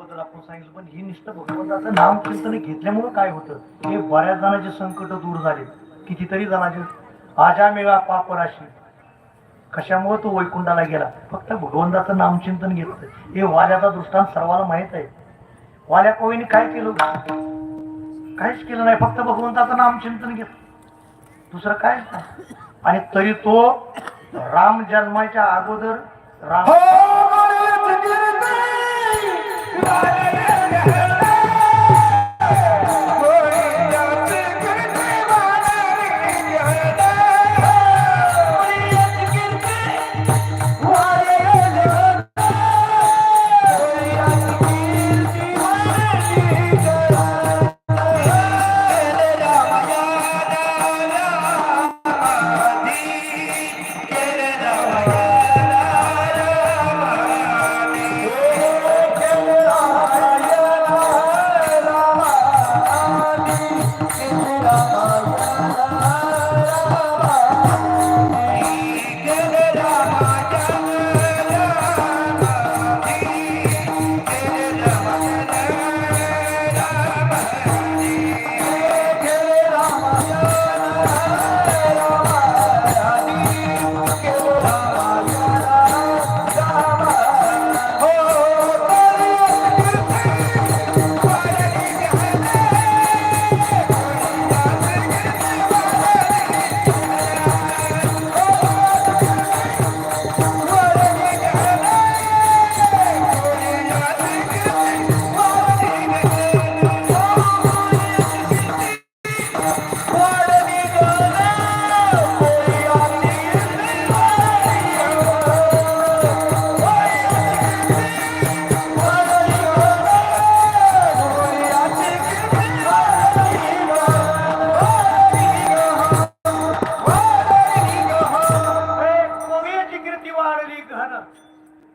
असा आपण सांगितलं पण ही निष्ठ भगवंताचं नाम कीर्तन घेतल्यामुळे काय होतं? हे बऱ्याच जणांचे संकट दूर झाले कितीतरी जणांचे आजा मेळा पापराशी. कशामुळे तो वैकुंठाला गेला? फक्त भगवंताचं नामचिंतन घेतलं. हे वाल्याचा दृष्टांत सर्वांना माहीत आहे. वाल्या कवीने काय केलं? काहीच केलं नाही. फक्त भगवंताचं नामचिंतन घेतलं. दुसरं काहीच नाही. आणि तरी तो राम जन्माच्या अगोदर राम हो!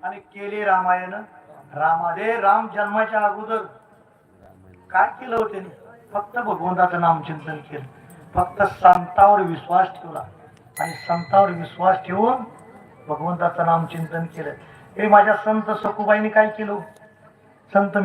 आणि केले रामायण. रामादे राम जन्माच्या अगोदर काय केलं होते फक्त भगवंताचं नाम चिंतन केलं. फक्त संतावर विश्वास ठेवला. आणि संतावर विश्वास ठेवून भगवंताचं नाम चिंतन केलं. हे माझ्या संत सखुबाईने काय केलं? संत